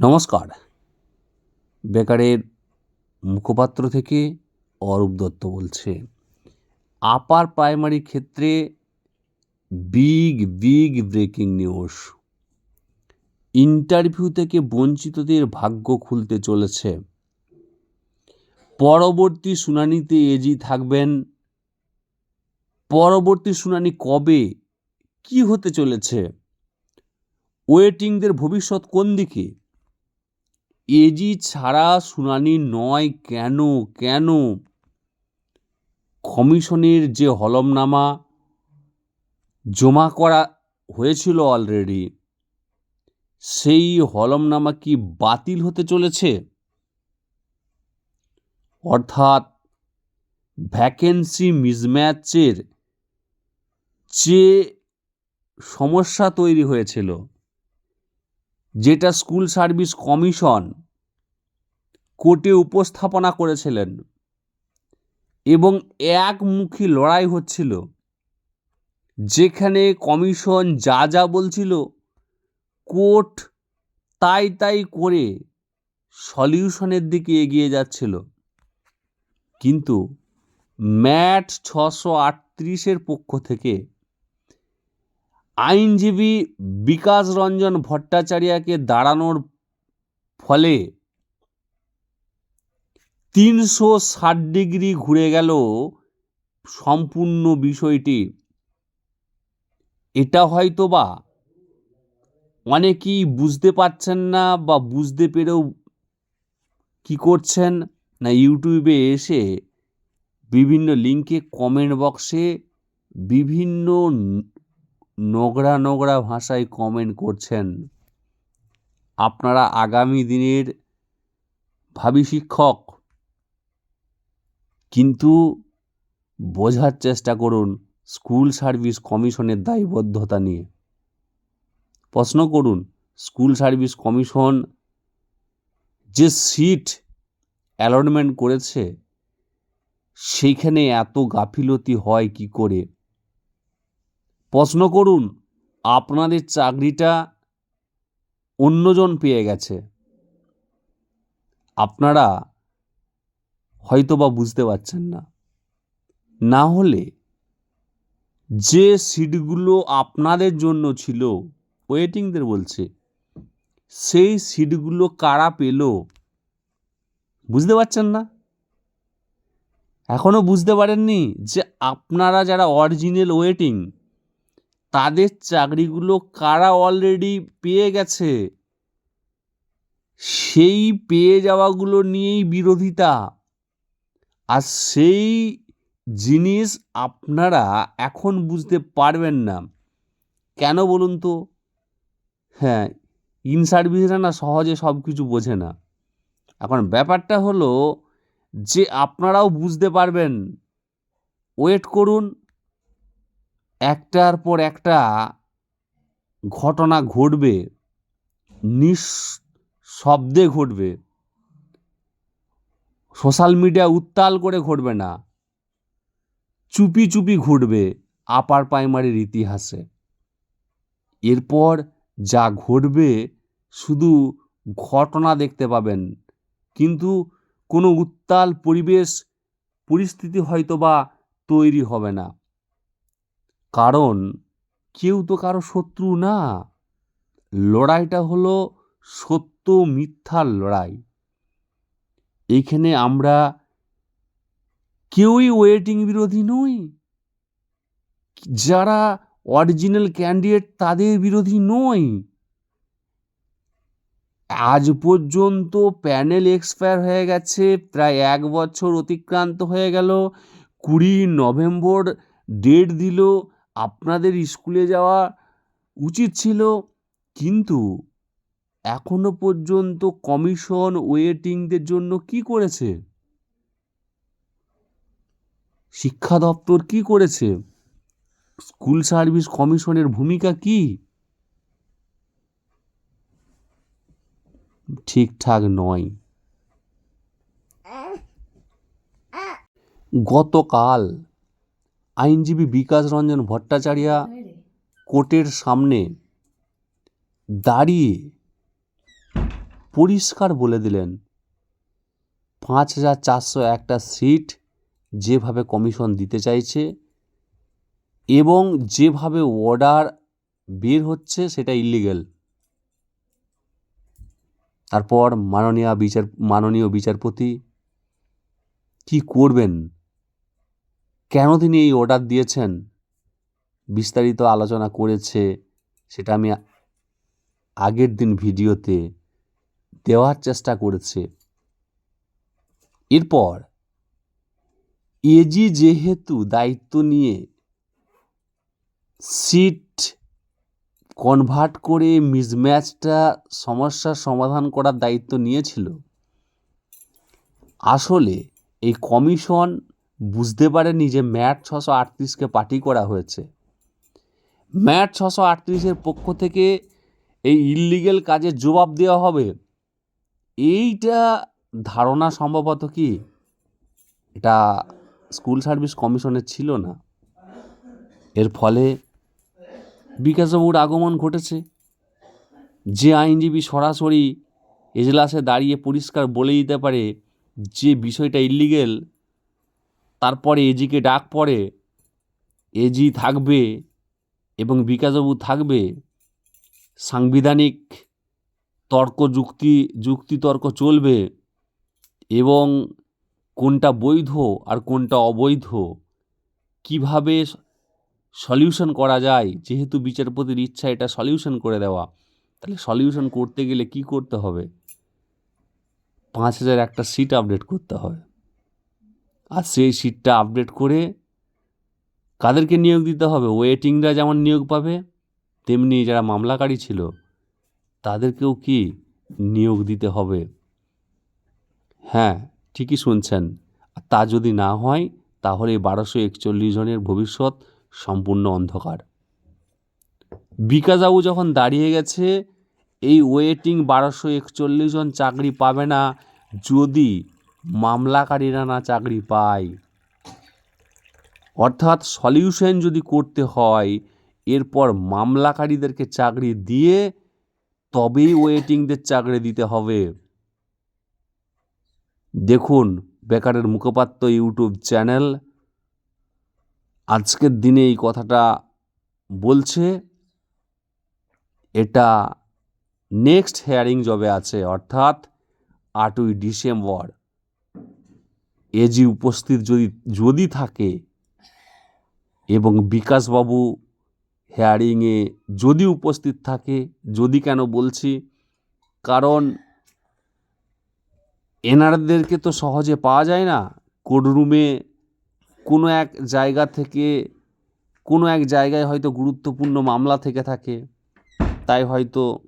নমস্কার। বেকারের মুখপাত্র থেকে অরূপ দত্ত বলছে, আপার প্রাইমারি ক্ষেত্রে big big breaking news. Interview থেকে বঞ্চিতদের ভাগ্য খুলতে চলেছে। পরবর্তী শুনানিতে এজি থাকবেন। পরবর্তী শুনানি কবে? কি হতে চলেছে? ওয়েটিংদের ভবিষ্যৎ কোন দিকে? এজি ছাড়া শুনানি নয় কেন? কেন? কমিশনের যে হলমনামা জমা করা হয়েছিল অলরেডি সেই হলমনামা কি বাতিল হতে চলেছে? অর্থাৎ ভ্যাকেন্সি মিসম্যাচের যে সমস্যা তৈরি হয়েছিল যেটা স্কুল সার্ভিস কমিশন কোর্টে উপস্থাপনা করেছিলেন এবং একমুখী লড়াই হচ্ছিল, যেখানে কমিশন যা যা বলছিল, কোর্ট তাই তাই করে সলিউশনের দিকে এগিয়ে যাচ্ছিল। কিন্তু ম্যাট ছশো আটত্রিশের পক্ষ থেকে আইনজীবী বিকাশ রঞ্জন ভট্টাচার্যকে দাঁড়ানোর ফলে তিনশো ষাট ডিগ্রি ঘুরে গেল সম্পূর্ণ বিষয়টি। এটা হয়তো বা অনেকেই বুঝতে পারছেন না বা বুঝতে পেরেও কি করছেন না, ইউটিউবে এসে বিভিন্ন লিঙ্কে কমেন্ট বক্সে বিভিন্ন নোংরা নোংরা ভাষায় কমেন্ট করছেন। আপনারা আগামী দিনের ভাবি শিক্ষক, কিন্তু বোঝার চেষ্টা করুন স্কুল সার্ভিস কমিশনের দায়বদ্ধতা নিয়ে। প্রশ্ন করুন, স্কুল সার্ভিস কমিশন যে সিট অ্যালটমেন্ট করেছে, সেইখানে এত গাফিলতি হয় কি করে? প্রশ্ন করুন, আপনাদের চাকরিটা অন্যজন পেয়ে গেছে। আপনারা হয়তো বা বুঝতে পারছেন না। না হলে যে সিটগুলো আপনাদের জন্য ছিল, ওয়েটিংদের বলছে, সেই সিটগুলো কারা পেল? বুঝতে পারছেন না? এখনও বুঝতে পারেননি যে আপনারা যারা অরিজিনাল ওয়েটিং তাদের চাকরিগুলো কারা অলরেডি পেয়ে গেছে? সেই পেয়ে যাওয়াগুলো নিয়েই বিরোধিতা। আর সেই জিনিস আপনারা এখন বুঝতে পারবেন না। কেন বলুন তো? হ্যাঁ ইন সার্ভিসরা না সহজে সব কিছু বোঝে না। এখন ব্যাপারটা হলো যে আপনারাও বুঝতে পারবেন। ওয়েট করুন। একটার পর একটা ঘটনা ঘটবে নিঃশব্দে ঘটবে। সোশ্যাল মিডিয়া উত্তাল করে ঘটবে না। চুপি চুপি ঘটবে আপার প্রাইমারির ইতিহাসে। এরপর যা ঘটবে শুধু ঘটনা দেখতে পাবেন, কিন্তু কোনো উত্তাল পরিবেশ, পরিস্থিতি হয়তো বা তৈরি হবে না। কারণ কেউ তো কারও শত্রু না। লড়াইটা হলো সত্য মিথ্যার লড়াই। এইখানে আমরা কেউই ওয়েটিং বিরোধী নই। যারা অরিজিনাল ক্যান্ডিডেট তাদের বিরোধী নই। আজ পর্যন্ত প্যানেল এক্সপায়ার হয়ে গেছে, প্রায় এক বছর অতিক্রান্ত হয়ে গেল। কুড়ি নভেম্বর ডেট দিল। আপনাদের স্কুলে যাওয়া উচিত ছিল, কিন্তু এখনও পর্যন্ত কমিশন ওয়েটিংদের জন্য কি করেছে? শিক্ষা দপ্তর কি করেছে? স্কুল সার্ভিস কমিশনের ভূমিকা কি? ঠিকঠাক নয়। গতকাল আইনজীবী বিকাশ রঞ্জন ভট্টাচার্য কোর্টের সামনে দাঁড়িয়ে পরিষ্কার বলে দিলেন পাঁচ হাজার চারশো একটা সিট যেভাবে কমিশন দিতে চাইছে এবং যেভাবে অর্ডার বের হচ্ছে সেটা ইলিগেল। তারপর মাননীয় বিচার মাননীয় বিচারপতি কি করবেন? কেন তিনি এই অর্ডার দিয়েছেন? বিস্তারিত আলোচনা করেছে সেটা আমি আগের দিন ভিডিওতে দেওয়ার চেষ্টা করেছে। এরপর, এজি যেহেতু দায়িত্ব নিয়ে সিট কনভার্ট করে মিসম্যাচটা সমস্যার সমাধান করার দায়িত্ব নিয়েছিল, আসলে এই কমিশন বুঝতে পারেনি যে ম্যাট ছশো আটত্রিশকে পার্টি করা হয়েছে। ম্যাট ছশো আটত্রিশের পক্ষ থেকে এই ইললিগেল কাজের জবাব দেওয়া হবে। এইটা ধারণা সম্ভবত কি? এটা স্কুল সার্ভিস কমিশনের ছিল না। এর ফলে বিকাশবাবুর আগমন ঘটেছে। যে আইনজীবী সরাসরি এজলাসে দাঁড়িয়ে পরিষ্কার বলে দিতে পারে যে বিষয়টা ইলিগেল তারপরে এজিকে ডাক পড়ে, এজি থাকবে এবং বিকাশবাবু থাকবে। সাংবিধানিক তর্ক যুক্তি যুক্তিতর্ক চলবে এবং কোনটা বৈধ আর কোনটা অবৈধ, কীভাবে সলিউশন করা যায়, যেহেতু বিচারপতির ইচ্ছা এটা সলিউশন করে দেওয়া, তাহলে সলিউশন করতে গেলে কি করতে হবে? পাঁচ হাজার একটা সিট আপডেট করতে হবে আর সেই সিটটা আপডেট করে কাদেরকে নিয়োগ দিতে হবে? ওয়েটিংরা যেমন নিয়োগ পাবে, তেমনি যারা মামলাকারী ছিল, তাদেরকেও কি নিয়োগ দিতে হবে? হ্যাঁ ঠিকই শুনছেন। তা যদি না হয়, তাহলে বারোশো একচল্লিশ জনের ভবিষ্যৎ সম্পূর্ণ অন্ধকার। বিকাশবাবু যখন দাঁড়িয়ে গেছে, এই ওয়েটিং বারোশো একচল্লিশ জন চাকরি পাবে না, যদি মামলাকারীরা না চাকরি পায়। অর্থাৎ সলিউশন যদি করতে হয়, এরপর মামলাকারীদেরকে চাকরি দিয়ে তবেই ওয়েটিংদের চাকরি দিতে হবে। দেখুন বেকারের মুখপাত্র ইউটিউব চ্যানেল আজকের দিনে এই কথাটা বলছে। এটা নেক্সট হেয়ারিং জবে আছে, অর্থাৎ আটই ডিসেম্বর। এজি উপস্থিত যদি যদি থাকে এবং বিকাশবাবু হেয়ারিংয়ে যদি উপস্থিত থাকে, যদি কেন বলছি? কারণ এনারদেরকে তো সহজে পাওয়া যায় না। কোর্টরুমে কোনো এক জায়গা থেকে, কোনো এক জায়গায় হয়তো গুরুত্বপূর্ণ মামলা থেকে থাকে। তাই হয়তো